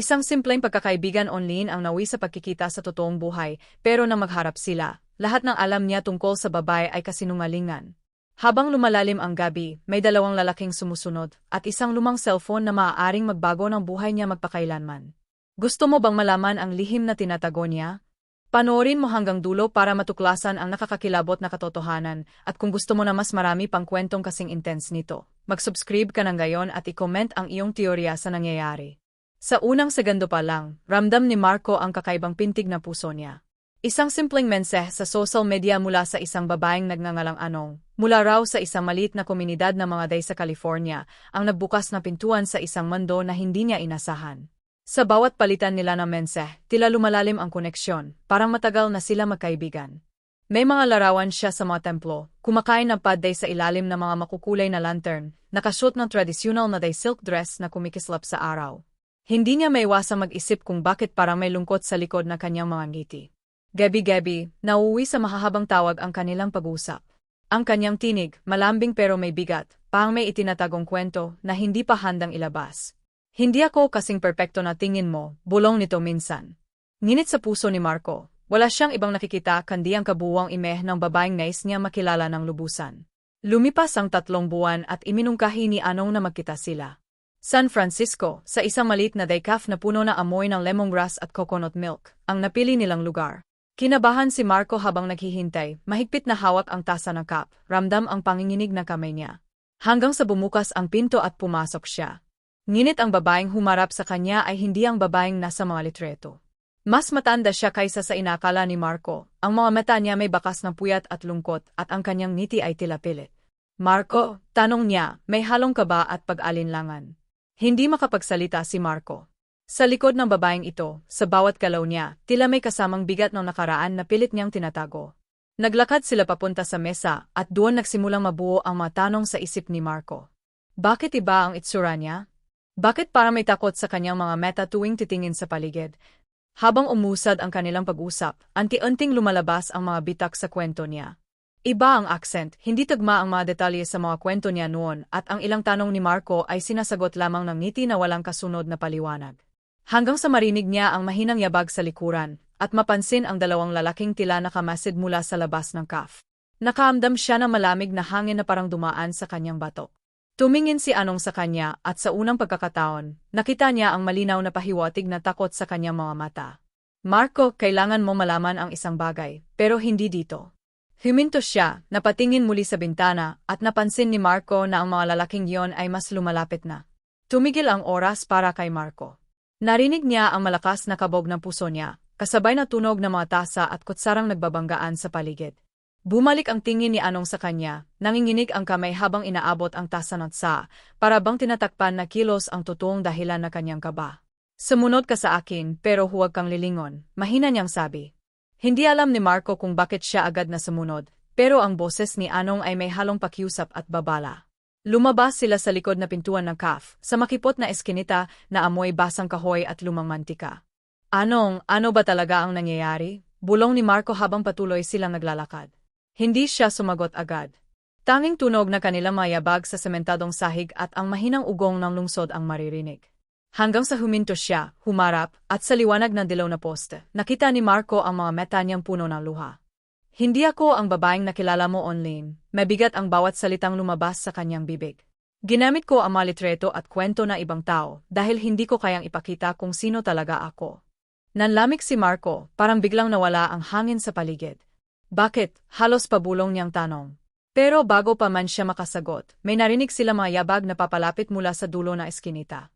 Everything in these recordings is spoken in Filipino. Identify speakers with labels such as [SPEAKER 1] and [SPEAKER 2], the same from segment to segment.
[SPEAKER 1] Isang simpleng pagkakaibigan online ang nawi sa pagkikita sa totoong buhay, pero nang magharap sila, lahat ng alam niya tungkol sa babae ay kasinungalingan. Habang lumalalim ang gabi, may dalawang lalaking sumusunod, at isang lumang cellphone na maaaring magbago ng buhay niya magpakailanman. Gusto mo bang malaman ang lihim na tinatago niya? Panoorin mo hanggang dulo para matuklasan ang nakakakilabot na katotohanan, at kung gusto mo na mas marami pang kwentong kasing intense nito, mag-subscribe ka ng gayon at i-comment ang iyong teorya sa nangyayari. Sa unang segundo pa lang, ramdam ni Marco ang kakaibang pintig na puso niya. Isang simpleng mensahe sa social media mula sa isang babaeng nagngangalang Anong, mula raw sa isang maliit na komunidad ng mga day sa California, ang nagbukas na pintuan sa isang mundo na hindi niya inasahan. Sa bawat palitan nila ng mensahe, tila lumalalim ang koneksyon, parang matagal na sila magkaibigan. May mga larawan siya sa mga templo, kumakain ng padday sa ilalim ng mga makukulay na lantern, nakasuot ng tradisyonal na day silk dress na kumikislap sa araw. Hindi niya maiwasang mag-isip kung bakit parang may lungkot sa likod na kanyang mga ngiti. Gabi-gabi, nauwi sa mahahabang tawag ang kanilang pag-usap. Ang kanyang tinig, malambing pero may bigat, pang may itinatagong kwento na hindi pa handang ilabas. Hindi ako kasing perpekto na tingin mo, bulong nito minsan. Nginit sa puso ni Marco, wala siyang ibang nakikita kundi ang kabuwang imeh ng babaeng nais niya makilala ng lubusan. Lumipas ang tatlong buwan at iminungkahi ni Anong na magkita sila. San Francisco, sa isang maliit na daycaf na puno ng amoy ng lemongrass at coconut milk, ang napili nilang lugar. Kinabahan si Marco habang naghihintay, mahigpit na hawak ang tasa ng cup, ramdam ang panginginig na kamay niya. Hanggang sa bumukas ang pinto at pumasok siya. Nginit ang babaeng humarap sa kanya ay hindi ang babaeng nasa mga litreto. Mas matanda siya kaysa sa inakala ni Marco, ang mga mata niya may bakas ng puyat at lungkot at ang kanyang ngiti ay tila pilit. Marco, tanong niya, may halong kaba at pag-alinlangan. Hindi makapagsalita si Marco. Sa likod ng babaeng ito, sa bawat galaw niya, tila may kasamang bigat ng nakaraan na pilit niyang tinatago. Naglakad sila papunta sa mesa at doon nagsimulang mabuo ang mga tanong sa isip ni Marco. Bakit iba ang itsura niya? Bakit para may takot sa kanyang mga meta tuwing titingin sa paligid? Habang umusad ang kanilang pag-usap, anti-unting lumalabas ang mga bitak sa kwento niya. Iba ang accent, hindi tagma ang mga detalye sa mga kwento niya noon at ang ilang tanong ni Marco ay sinasagot lamang ng ngiti na walang kasunod na paliwanag. Hanggang sa marinig niya ang mahinang yabag sa likuran at mapansin ang dalawang lalaking tila nakamasid mula sa labas ng kaf. Nakaamdam siya ng malamig na hangin na parang dumaan sa kanyang bato. Tumingin si Anong sa kanya at sa unang pagkakataon, nakita niya ang malinaw na pahiwatig na takot sa kanyang mga mata. Marco, kailangan mo malaman ang isang bagay, pero hindi dito. Huminto siya, napatingin muli sa bintana, at napansin ni Marco na ang mga lalaking iyon ay mas lumalapit na. Tumigil ang oras para kay Marco. Narinig niya ang malakas na kabog ng puso niya, kasabay na tunog ng mga tasa at kutsarang nagbabanggaan sa paligid. Bumalik ang tingin ni Anong sa kanya, nanginginig ang kamay habang inaabot ang tasa ng tsa, para bang tinatakpan na kilos ang totoong dahilan na kanyang kaba. Sumunod ka sa akin pero huwag kang lilingon, mahina niyang sabi. Hindi alam ni Marco kung bakit siya agad na sumunod, pero ang boses ni Anong ay may halong pakiusap at babala. Lumabas sila sa likod na pintuan ng kaf, sa makipot na eskinita na amoy basang kahoy at lumang mantika. Anong, ano ba talaga ang nangyayari? Bulong ni Marco habang patuloy silang naglalakad. Hindi siya sumagot agad. Tanging tunog na kanilang mayabag sa sementadong sahig at ang mahinang ugong ng lungsod ang maririnig. Hanggang sa huminto siya, humarap, at sa liwanag ng dilaw na poste, nakita ni Marco ang mga meta niyang puno ng luha. Hindi ako ang babaeng nakilala mo online, mabigat ang bawat salitang lumabas sa kanyang bibig. Ginamit ko ang malitreto at kwento na ibang tao dahil hindi ko kayang ipakita kung sino talaga ako. Nanlamig si Marco, parang biglang nawala ang hangin sa paligid. Bakit? Halos pabulong niyang tanong. Pero bago pa man siya makasagot, may narinig sila mga yabag na papalapit mula sa dulo na eskinita.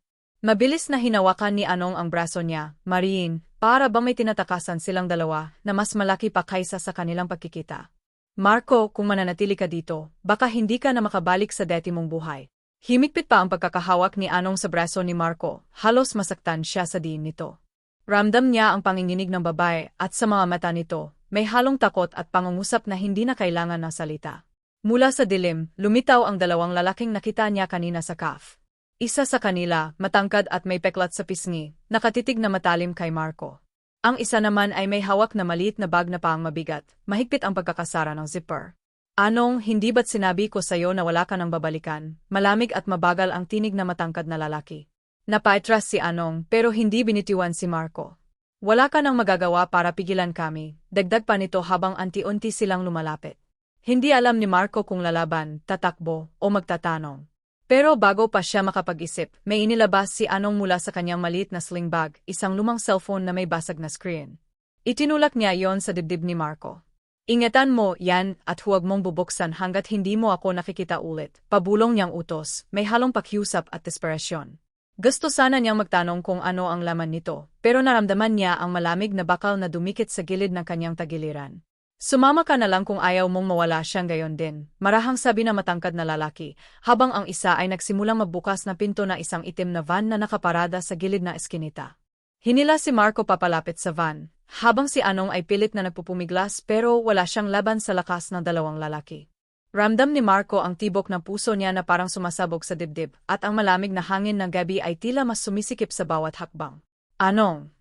[SPEAKER 1] Mabilis na hinawakan ni Anong ang braso niya, Mariin, para ba may tinatakasan silang dalawa na mas malaki pa kaysa sa kanilang pagkikita. Marco, kung mananatili ka dito, baka hindi ka na makabalik sa deti mong buhay. Himikpit pa ang pagkakahawak ni Anong sa braso ni Marco, halos masaktan siya sa diin nito. Ramdam niya ang panginginig ng babae at sa mga mata nito, may halong takot at pangungusap na hindi na kailangan ng salita. Mula sa dilim, lumitaw ang dalawang lalaking nakita niya kanina sa kaf. Isa sa kanila, matangkad at may peklat sa pisngi, nakatitig na matalim kay Marco. Ang isa naman ay may hawak na maliit na bag na paang mabigat, mahigpit ang pagkakasara ng zipper. Anong, hindi ba't sinabi ko sa'yo na wala ka nang babalikan, malamig at mabagal ang tinig na matangkad na lalaki. Napaitras si Anong pero hindi binitiwan si Marco. Wala ka nang magagawa para pigilan kami, dagdag pa nito habang anti-unti silang lumalapit. Hindi alam ni Marco kung lalaban, tatakbo, o magtatanong. Pero bago pa siya makapag-isip, may inilabas si Anong mula sa kanyang maliit na sling bag, isang lumang cellphone na may basag na screen. Itinulak niya yon sa dibdib ni Marco. Ingatan mo yan at huwag mong bubuksan hanggat hindi mo ako nakikita ulit. Pabulong niyang utos, may halong pakiusap at desperasyon. Gusto sana niyang magtanong kung ano ang laman nito, pero naramdaman niya ang malamig na bakal na dumikit sa gilid ng kanyang tagiliran. Sumama ka na lang kung ayaw mong mawala siyang gayon din, marahang sabi na matangkad na lalaki, habang ang isa ay nagsimulang magbukas na pinto na isang itim na van na nakaparada sa gilid na eskinita. Hinila si Marco papalapit sa van, habang si Anong ay pilit na nagpupumiglas pero wala siyang laban sa lakas ng dalawang lalaki. Ramdam ni Marco ang tibok ng puso niya na parang sumasabog sa dibdib, at ang malamig na hangin ng gabi ay tila mas sumisikip sa bawat hakbang. Anong?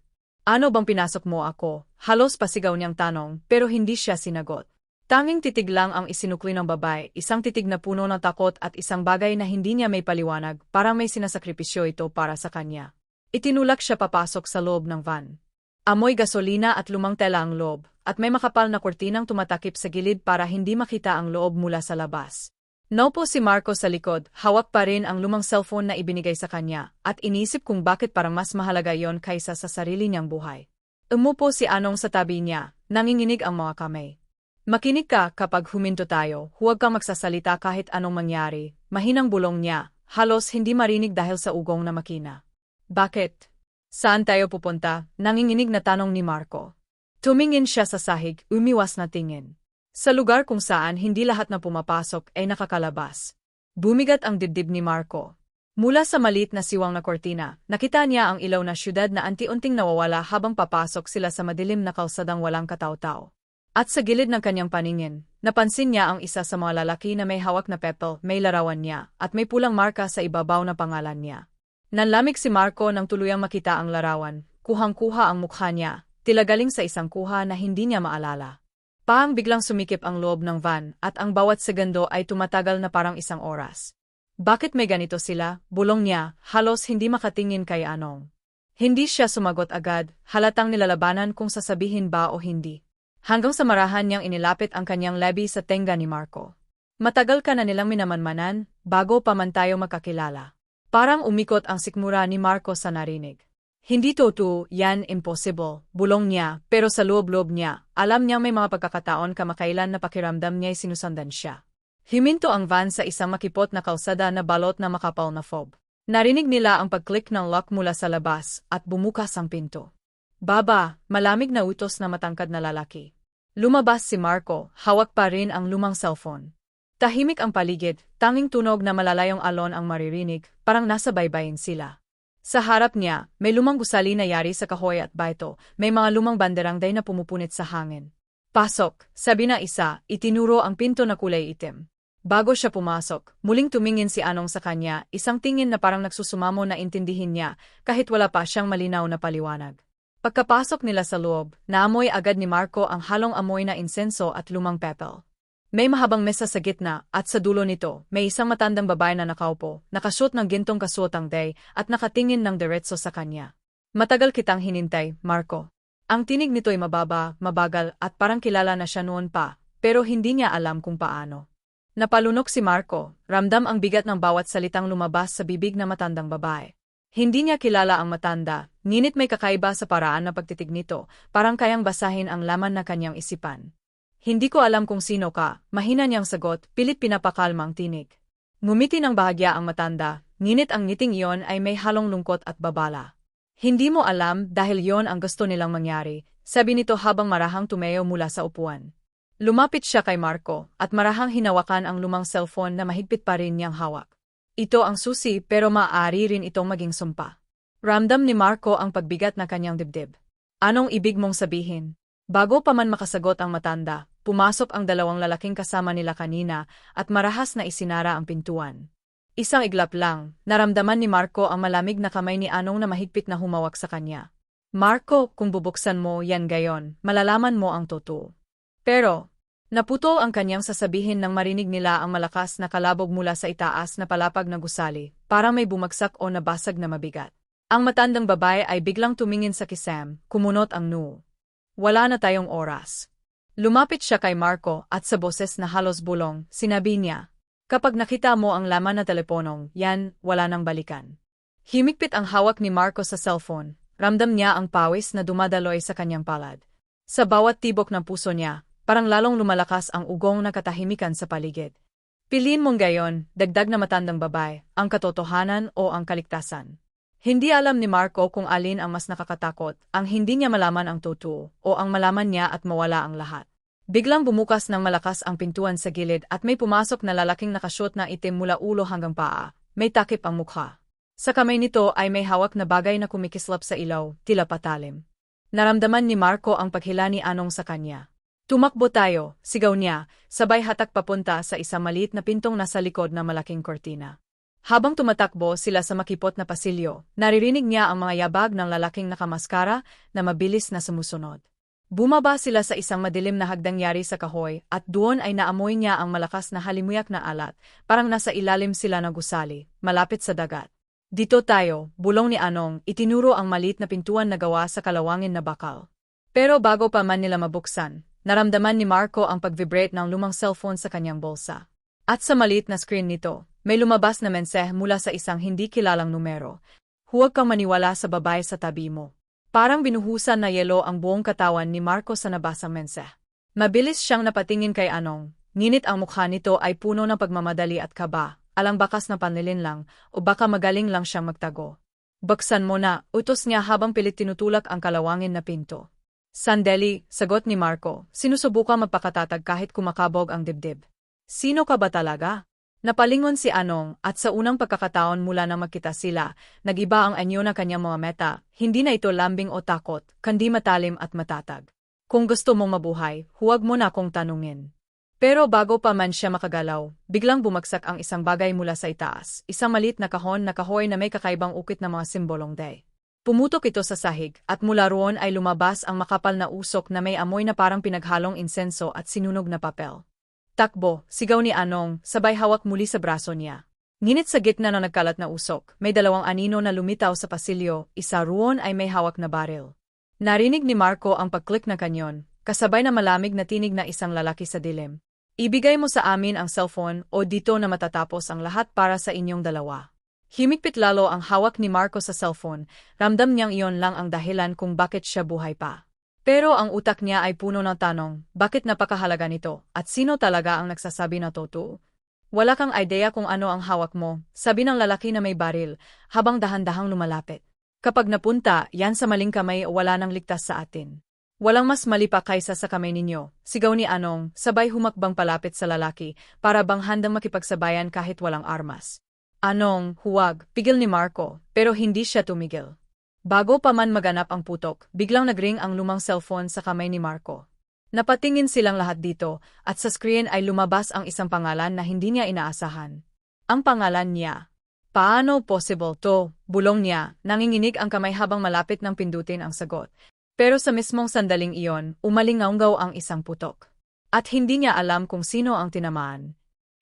[SPEAKER 1] Ano bang pinasok mo ako? Halos pasigaw niyang tanong, pero hindi siya sinagot. Tanging titig lang ang isinukli ng babae, isang titig na puno ng takot at isang bagay na hindi niya may paliwanag, parang may sinasakripisyo ito para sa kanya. Itinulak siya papasok sa loob ng van. Amoy gasolina at lumang tela ang loob, at may makapal na kurtinang tumatakip sa gilid para hindi makita ang loob mula sa labas. Naupo si Marco sa likod, hawak pa rin ang lumang cellphone na ibinigay sa kanya, at inisip kung bakit parang mas mahalaga yon kaysa sa sarili niyang buhay. Umupo si Anong sa tabi niya, nanginginig ang mga kamay. Makinig ka kapag huminto tayo, huwag kang magsasalita kahit anong mangyari, mahinang bulong niya, halos hindi marinig dahil sa ugong na makina. Bakit? Saan tayo pupunta? Nanginginig na tanong ni Marco. Tumingin siya sa sahig, umiwas na tingin. Sa lugar kung saan hindi lahat na pumapasok ay nakakalabas. Bumigat ang dibdib ni Marco. Mula sa malit na siwang na kortina, nakita niya ang ilaw na syudad na anti-unting nawawala habang papasok sila sa madilim na kalsadang walang kataw-taw. At sa gilid ng kanyang paningin, napansin niya ang isa sa mga lalaki na may hawak na pepel, may larawan niya, at may pulang marka sa ibabaw na pangalan niya. Nanlamig si Marco nang tuluyang makita ang larawan, kuhang-kuha ang mukha niya, tilagaling sa isang kuha na hindi niya maalala. Paang biglang sumikip ang loob ng van at ang bawat segundo ay tumatagal na parang isang oras. Bakit may ganito sila? Bulong niya, halos hindi makatingin kay Anong. Hindi siya sumagot agad, halatang nilalabanan kung sasabihin ba o hindi. Hanggang sa marahan niyang inilapit ang kanyang labi sa tenga ni Marco. Matagal ka na nilang minamanmanan, bago pa man tayo magkakilala. Parang umikot ang sikmura ni Marco sa narinig. Hindi totoo, yan impossible, bulong niya, pero sa loob-loob niya, alam niyang may mga pagkakataon kamakailan na pakiramdam niya'y sinusundan siya. Himinto ang van sa isang makipot na kalsada na balot na makapal na fob. Narinig nila ang pag-click ng lock mula sa labas at bumukas ang pinto. Baba, malamig na utos na matangkad na lalaki. Lumabas si Marco, hawak pa rin ang lumang cellphone. Tahimik ang paligid, tanging tunog na malalayong alon ang maririnig, parang nasa baybayin sila. Sa harap niya, may lumang gusali na yari sa kahoy at baito, may mga lumang banderang day na pumupunit sa hangin. Pasok, sabi na isa, itinuro ang pinto na kulay itim. Bago siya pumasok, muling tumingin si Anong sa kanya, isang tingin na parang nagsusumamo na intindihin niya, kahit wala pa siyang malinaw na paliwanag. Pagkapasok nila sa loob, naamoy agad ni Marco ang halong amoy na insenso at lumang pepel. May mahabang mesa sa gitna at sa dulo nito, may isang matandang babae na nakaupo, nakasuot ng gintong kasuotang day at nakatingin ng diretso sa kanya. Matagal kitang hinintay, Marco. Ang tinig nito ay mababa, mabagal at parang kilala na siya noon pa, pero hindi niya alam kung paano. Napalunok si Marco, ramdam ang bigat ng bawat salitang lumabas sa bibig na matandang babae. Hindi niya kilala ang matanda, ngunit may kakaiba sa paraan na pagtitig nito, parang kayang basahin ang laman na kanyang isipan. Hindi ko alam kung sino ka, mahina niyang sagot, pilit pinapakalma tinig. Ngumiti ng bahagya ang matanda, nginit ang ngiting iyon ay may halong lungkot at babala. Hindi mo alam dahil yon ang gusto nilang mangyari, sabi nito habang marahang tumeo mula sa upuan. Lumapit siya kay Marco, at marahang hinawakan ang lumang cellphone na mahigpit pa rin niyang hawak. Ito ang susi pero maaari rin itong maging sumpa. Ramdam ni Marco ang pagbigat na kanyang dibdib. Anong ibig mong sabihin? Bago pa man makasagot ang matanda, pumasok ang dalawang lalaking kasama nila kanina at marahas na isinara ang pintuan. Isang iglap lang, naramdaman ni Marco ang malamig na kamay ni Anong na mahigpit na humawak sa kanya. Marco, kung bubuksan mo yan gayon, malalaman mo ang totoo. Pero, naputo ang kanyang sasabihin nang marinig nila ang malakas na kalabog mula sa itaas na palapag na gusali, para may bumagsak o nabasag na mabigat. Ang matandang babae ay biglang tumingin sa kisam, kumunot ang noo. Wala na tayong oras. Lumapit siya kay Marco at sa boses na halos bulong, sinabi niya, Kapag nakita mo ang laman na teleponong, yan, wala nang balikan. Himikpit ang hawak ni Marco sa cellphone, ramdam niya ang pawis na dumadaloy sa kanyang palad. Sa bawat tibok ng puso niya, parang lalong lumalakas ang ugong na katahimikan sa paligid. Piliin mong gayon, dagdag na matandang babae, ang katotohanan o ang kaligtasan. Hindi alam ni Marco kung alin ang mas nakakatakot, ang hindi niya malaman ang totoo, o ang malaman niya at mawala ang lahat. Biglang bumukas ng malakas ang pintuan sa gilid at may pumasok na lalaking nakashot na itim mula ulo hanggang paa. May takip ang mukha. Sa kamay nito ay may hawak na bagay na kumikislap sa ilaw, tila patalim. Naramdaman ni Marco ang paghila ni Anong sa kanya. Tumakbo tayo, sigaw niya, sabay hatak papunta sa isang maliit na pintong nasa likod ng malaking kortina. Habang tumatakbo sila sa makipot na pasilyo, naririnig niya ang mga yabag ng lalaking nakamaskara na mabilis na sumusunod. Bumaba sila sa isang madilim na hagdangyari sa kahoy at doon ay naamoy niya ang malakas na halimuyak na alat, parang nasa ilalim sila ng gusali, malapit sa dagat. Dito tayo, bulong ni Anong, itinuro ang maliit na pintuan na gawa sa kalawangin na bakal. Pero bago pa man nila mabuksan, naramdaman ni Marco ang pag-vibrate ng lumang cellphone sa kanyang bulsa. At sa maliit na screen nito, may lumabas na mensahe mula sa isang hindi kilalang numero. Huwag kang maniwala sa babae sa tabi mo. Parang binuhusan na yelo ang buong katawan ni Marco sa nabasang mensahe. Mabilis siyang napatingin kay Anong, nginit ang mukha nito ay puno ng pagmamadali at kaba, alang bakas na panlilin lang, o baka magaling lang siyang magtago. Baksan mo na, utos niya habang pilit tinutulak ang kalawangin na pinto. Sandali, sagot ni Marco, sinusubukan magpakatatag kahit kumakabog ang dibdib. Sino ka ba talaga? Napalingon si Anong at sa unang pagkakataon mula nang magkita sila, nagiba ang anyo na kanyang mga meta, hindi na ito lambing o takot, kundi matalim at matatag. Kung gusto mong mabuhay, huwag mo na akong tanungin. Pero bago pa man siya makagalaw, biglang bumagsak ang isang bagay mula sa itaas, isang malit na kahon na kahoy na may kakaibang ukit na mga simbolong day. Pumutok ito sa sahig, at mula roon ay lumabas ang makapal na usok na may amoy na parang pinaghalong insenso at sinunog na papel. Takbo, sigaw ni Anong, sabay hawak muli sa braso niya. Nginit sa gitna ng nagkalat na usok, may dalawang anino na lumitaw sa pasilyo, isa roon ay may hawak na baril. Narinig ni Marco ang pagklik na kanyon, kasabay na malamig na tinig na isang lalaki sa dilim. Ibigay mo sa amin ang cellphone o dito na matatapos ang lahat para sa inyong dalawa. Himikpit lalo ang hawak ni Marco sa cellphone, ramdam niyang iyon lang ang dahilan kung bakit siya buhay pa. Pero ang utak niya ay puno ng tanong, bakit napakahalaga nito, at sino talaga ang nagsasabi na totoo? Wala kang idea kung ano ang hawak mo, sabi ng lalaki na may baril, habang dahan-dahang lumalapit. Kapag napunta, yan sa maling kamay wala nang ligtas sa atin. Walang mas mali pa kaysa sa kamay ninyo, sigaw ni Anong, sabay humakbang palapit sa lalaki, para bang handang makipagsabayan kahit walang armas. Anong, huwag, pigil ni Marco, pero hindi siya tumigil. Bago pa man maganap ang putok, biglang nagring ang lumang cellphone sa kamay ni Marco. Napatingin silang lahat dito, at sa screen ay lumabas ang isang pangalan na hindi niya inaasahan. Ang pangalan niya. Paano possible to? Bulong niya, nanginginig ang kamay habang malapit ng pindutin ang sagot. Pero sa mismong sandaling iyon, umalingaunggaw ang isang putok. At hindi niya alam kung sino ang tinamaan.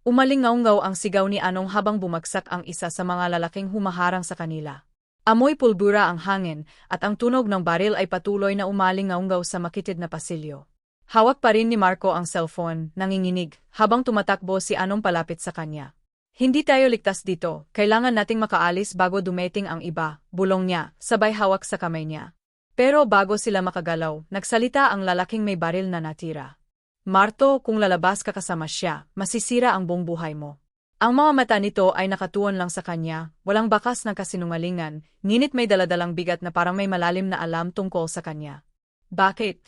[SPEAKER 1] Umalingaunggaw ang sigaw ni Anong habang bumagsak ang isa sa mga lalaking humaharang sa kanila. Amoy pulbura ang hangin, at ang tunog ng baril ay patuloy na umalingaunggaw sa makitid na pasilyo. Hawak pa rin ni Marco ang cellphone, nanginginig, habang tumatakbo si Anong palapit sa kanya. Hindi tayo ligtas dito, kailangan nating makaalis bago dumating ang iba, bulong niya, sabay hawak sa kamay niya. Pero bago sila makagalaw, nagsalita ang lalaking may baril na natira. Marto, kung lalabas ka kasama siya, masisira ang buong buhay mo. Ang mga mata nito ay nakatuon lang sa kanya, walang bakas ng kasinungalingan, nginit may daladalang bigat na parang may malalim na alam tungkol sa kanya. Bakit?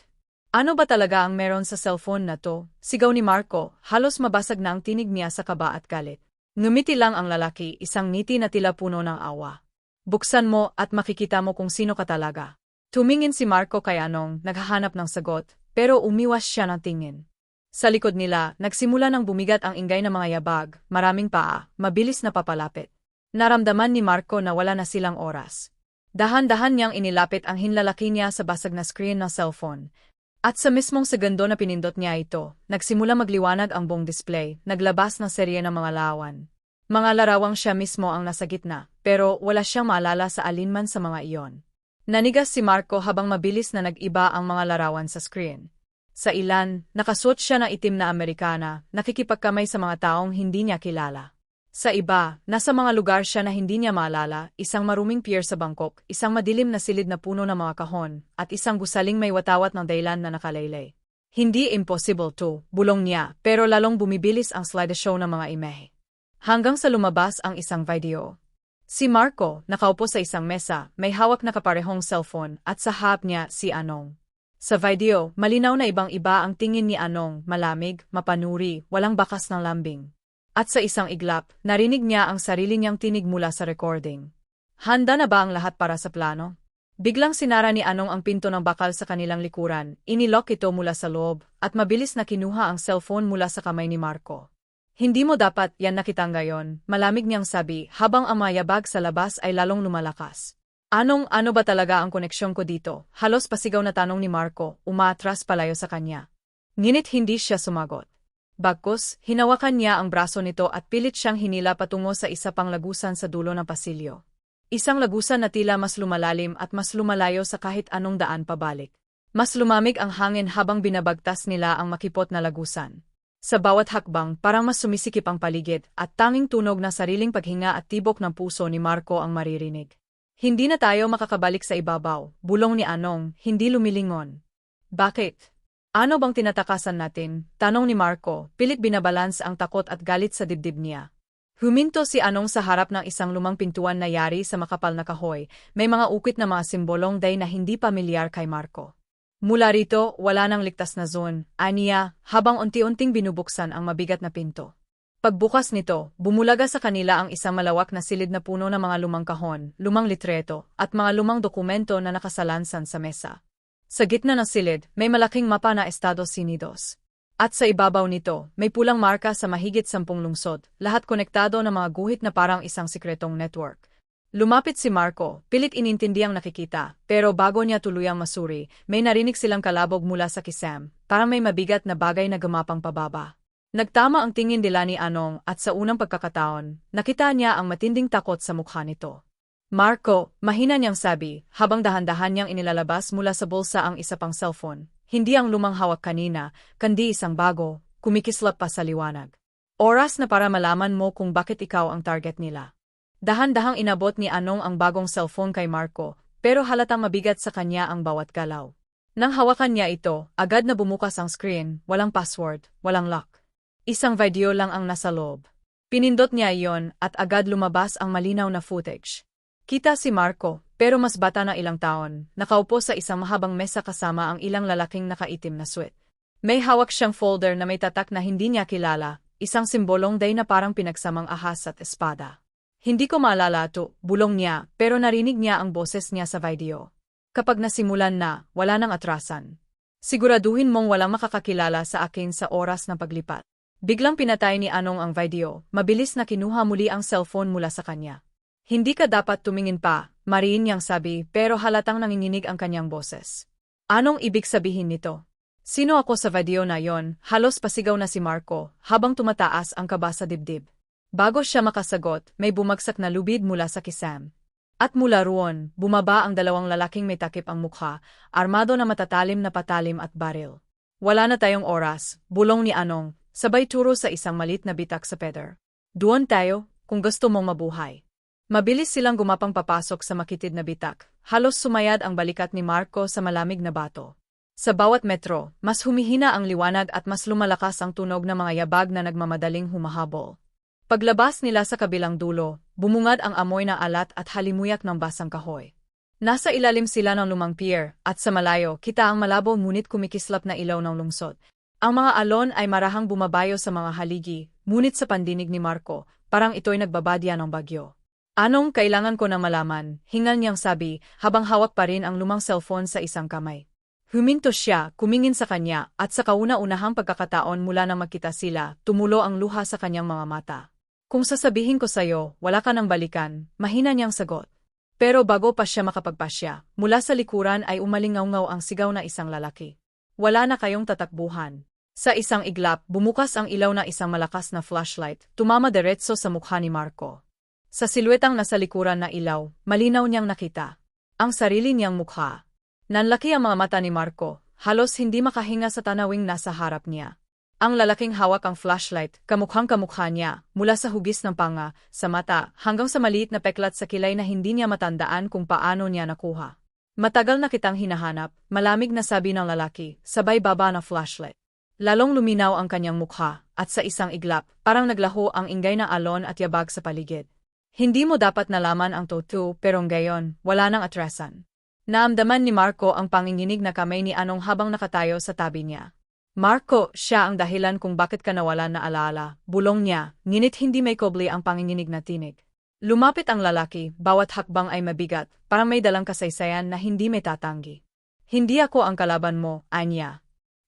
[SPEAKER 1] Ano ba talaga ang meron sa cellphone na to? Sigaw ni Marco, halos mabasag na ang tinig niya sa kaba at galit. Ngumiti lang ang lalaki, isang ngiti na tila puno ng awa. Buksan mo at makikita mo kung sino ka talaga. Tumingin si Marco kay Anong, naghahanap ng sagot, pero umiwas siya ng tingin. Sa likod nila, nagsimula ng bumigat ang ingay ng mga yabag, maraming paa, mabilis na papalapit. Naramdaman ni Marco na wala na silang oras. Dahan-dahan niyang inilapit ang hinlalaki niya sa basag na screen ng cellphone. At sa mismong segundo na pinindot niya ito, nagsimula magliwanag ang buong display, naglabas ng serye ng mga lawan. Mga larawang siya mismo ang nasa gitna, pero wala siyang maalala sa alinman sa mga iyon. Nanigas si Marco habang mabilis na nag-iba ang mga larawan sa screen. Sa ilan, nakasuot siya ng itim na Amerikana, nakikipagkamay sa mga taong hindi niya kilala. Sa iba, nasa mga lugar siya na hindi niya maalala, isang maruming pier sa Bangkok, isang madilim na silid na puno ng mga kahon, at isang gusaling may watawat ng daylan na nakalaylay. Hindi impossible to, bulong niya, pero lalong bumibilis ang slideshow ng mga imehe. Hanggang sa lumabas ang isang video. Si Marco, nakaupo sa isang mesa, may hawak na kaparehong cellphone, at sa harap niya si Anong. Sa video, malinaw na ibang-iba ang tingin ni Anong, malamig, mapanuri, walang bakas ng lambing. At sa isang iglap, narinig niya ang sarili niyang tinig mula sa recording. Handa na ba ang lahat para sa plano? Biglang sinara ni Anong ang pinto ng bakal sa kanilang likuran, inilok ito mula sa loob, at mabilis na kinuha ang cellphone mula sa kamay ni Marco. Hindi mo dapat yan nakita ngayon, malamig niyang sabi habang ang mayabag sa labas ay lalong lumalakas. Anong ano ba talaga ang koneksyon ko dito? Halos pasigaw na tanong ni Marco, umatras palayo sa kanya. Ngunit hindi siya sumagot. Bagkus, hinawakan niya ang braso nito at pilit siyang hinila patungo sa isa pang lagusan sa dulo ng pasilyo. Isang lagusan na tila mas lumalalim at mas lumalayo sa kahit anong daan pabalik. Mas lumamig ang hangin habang binabagtas nila ang makipot na lagusan. Sa bawat hakbang, parang mas sumisikip ang paligid at tanging tunog na sariling paghinga at tibok ng puso ni Marco ang maririnig. Hindi na tayo makakabalik sa ibabaw, bulong ni Anong, hindi lumilingon. Bakit? Ano bang tinatakasan natin? Tanong ni Marco, pilit binabalans ang takot at galit sa dibdib niya. Huminto si Anong sa harap ng isang lumang pintuan na yari sa makapal na kahoy, may mga ukit na mga simbolong day na hindi pamilyar kay Marco. Mula rito, wala nang ligtas na zone, aniya, habang unti-unting binubuksan ang mabigat na pinto. Pagbukas nito, bumulaga sa kanila ang isang malawak na silid na puno ng mga lumang kahon, lumang litreto, at mga lumang dokumento na nakasalansan sa mesa. Sa gitna ng silid, may malaking mapa na Estados Unidos. At sa ibabaw nito, may pulang marka sa mahigit sampung lungsod, lahat konektado ng mga guhit na parang isang sikretong network. Lumapit si Marco, pilit inintindi ang nakikita, pero bago niya tuluyang masuri, may narinig silang kalabog mula sa kisam, parang may mabigat na bagay na gumapang pababa. Nagtama ang tingin nila ni Anong at sa unang pagkakataon, nakita niya ang matinding takot sa mukha nito. Marco, mahina niyang sabi, habang dahan-dahan niyang inilalabas mula sa bulsa ang isa pang cellphone. Hindi ang lumang hawak kanina, kundi isang bago, kumikislap pa sa liwanag. Oras na para malaman mo kung bakit ikaw ang target nila. Dahan-dahang inabot ni Anong ang bagong cellphone kay Marco, pero halatang mabigat sa kanya ang bawat galaw. Nang hawakan niya ito, agad na bumukas ang screen, walang password, walang lock. Isang video lang ang nasa loob. Pinindot niya iyon at agad lumabas ang malinaw na footage. Kita si Marco, pero mas bata na ilang taon, nakaupo sa isang mahabang mesa kasama ang ilang lalaking nakaitim na suit. May hawak siyang folder na may tatak na hindi niya kilala, isang simbolong day na parang pinagsamang ahas at espada. Hindi ko maalala to, bulong niya, pero narinig niya ang boses niya sa video. Kapag nasimulan na, wala nang atrasan. Siguraduhin mong walang makakakilala sa akin sa oras ng paglipat. Biglang pinatay ni Anong ang video, mabilis na kinuha muli ang cellphone mula sa kanya. Hindi ka dapat tumingin pa, mariin niyang sabi pero halatang nanginginig ang kanyang boses. Anong ibig sabihin nito? Sino ako sa video na yon? Halos pasigaw na si Marco habang tumataas ang kaba sa dibdib. Bago siya makasagot, may bumagsak na lubid mula sa kisam. At mula roon, bumaba ang dalawang lalaking may takip ang mukha, armado na matatalim na patalim at baril. Wala na tayong oras, bulong ni Anong, sabay turo sa isang malit na bitak sa peder. Duon tayo, kung gusto mong mabuhay. Mabilis silang gumapang papasok sa makitid na bitak, halos sumayad ang balikat ni Marco sa malamig na bato. Sa bawat metro, mas humihina ang liwanag at mas lumalakas ang tunog ng mga yabag na nagmamadaling humahabol. Paglabas nila sa kabilang dulo, bumungad ang amoy ng alat at halimuyak ng basang kahoy. Nasa ilalim sila ng lumang pier, at sa malayo, kita ang malabo ngunit kumikislap na ilaw ng lungsod. Ang mga alon ay marahang bumabayo sa mga haligi, ngunit sa pandinig ni Marco, parang ito'y nagbabadya ng bagyo. Anong kailangan ko na malaman, hingal niyang sabi, habang hawak pa rin ang lumang cellphone sa isang kamay. Huminto siya, kumingin sa kanya, at sa kauna-unahang pagkakataon mula nang magkita sila, tumulo ang luha sa kanyang mga mata. Kung sasabihin ko sa'yo, wala ka nang balikan, mahina niyang sagot. Pero bago pa siya makapagpasya, mula sa likuran ay umalingaw ang sigaw na isang lalaki. Wala na kayong tatakbuhan. Sa isang iglap, bumukas ang ilaw ng isang malakas na flashlight, tumama diretso sa mukha ni Marco. Sa silwetang nasa likuran na ilaw, malinaw niyang nakita. Ang sarili niyang mukha. Nanlaki ang mga mata ni Marco, halos hindi makahinga sa tanawing nasa harap niya. Ang lalaking hawak ang flashlight, kamukhang kamukha niya, mula sa hugis ng panga, sa mata, hanggang sa maliit na peklat sa kilay na hindi niya matandaan kung paano niya nakuha. Matagal na kitang hinahanap, malamig na sabi ng lalaki, sabay baba ng flashlight. Lalong luminaw ang kanyang mukha, at sa isang iglap, parang naglaho ang ingay ng alon at yabag sa paligid. Hindi mo dapat nalaman ang totoo pero ngayon, wala nang atrasan. Naamdaman ni Marco ang panginginig na kamay ni Anong habang nakatayo sa tabi niya. Marco, siya ang dahilan kung bakit ka nawalan na alaala, bulong niya, nginit hindi may kobli ang panginginig na tinig. Lumapit ang lalaki, bawat hakbang ay mabigat, parang may dalang kasaysayan na hindi may tatanggi. Hindi ako ang kalaban mo, Anya.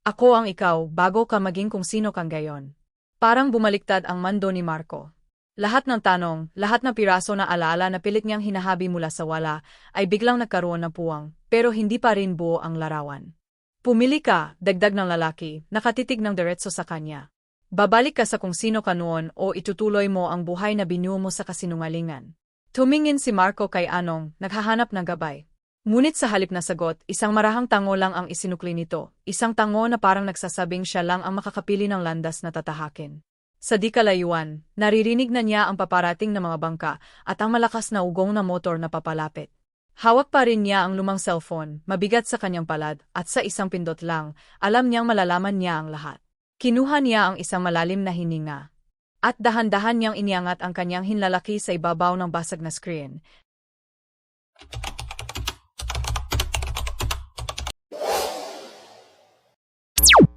[SPEAKER 1] Ako ang ikaw bago ka maging kung sino kang gayon. Parang bumaliktad ang mando ni Marco. Lahat ng tanong, lahat ng piraso na alaala na pilit niyang hinahabi mula sa wala, ay biglang nagkaroon ng puwang, pero hindi pa rin buo ang larawan. Pumili ka, dagdag ng lalaki, nakatitig ng diretso sa kanya. Babalik ka sa kung sino ka noon o itutuloy mo ang buhay na binuo mo sa kasinungalingan. Tumingin si Marco kay Anong, naghahanap ng gabay. Ngunit sa halip na sagot, isang marahang tango lang ang isinukli nito, isang tango na parang nagsasabing siya lang ang makakapili ng landas na tatahakin. Sa di kalayuan, naririnig na niya ang paparating na mga bangka at ang malakas na ugong na motor na papalapit. Hawak pa rin niya ang lumang cellphone, mabigat sa kanyang palad, at sa isang pindot lang, alam niyang malalaman niya ang lahat. Kinuha niya ang isang malalim na hininga. At dahan-dahan niyang iniangat ang kanyang hinlalaki sa ibabaw ng basag na screen. you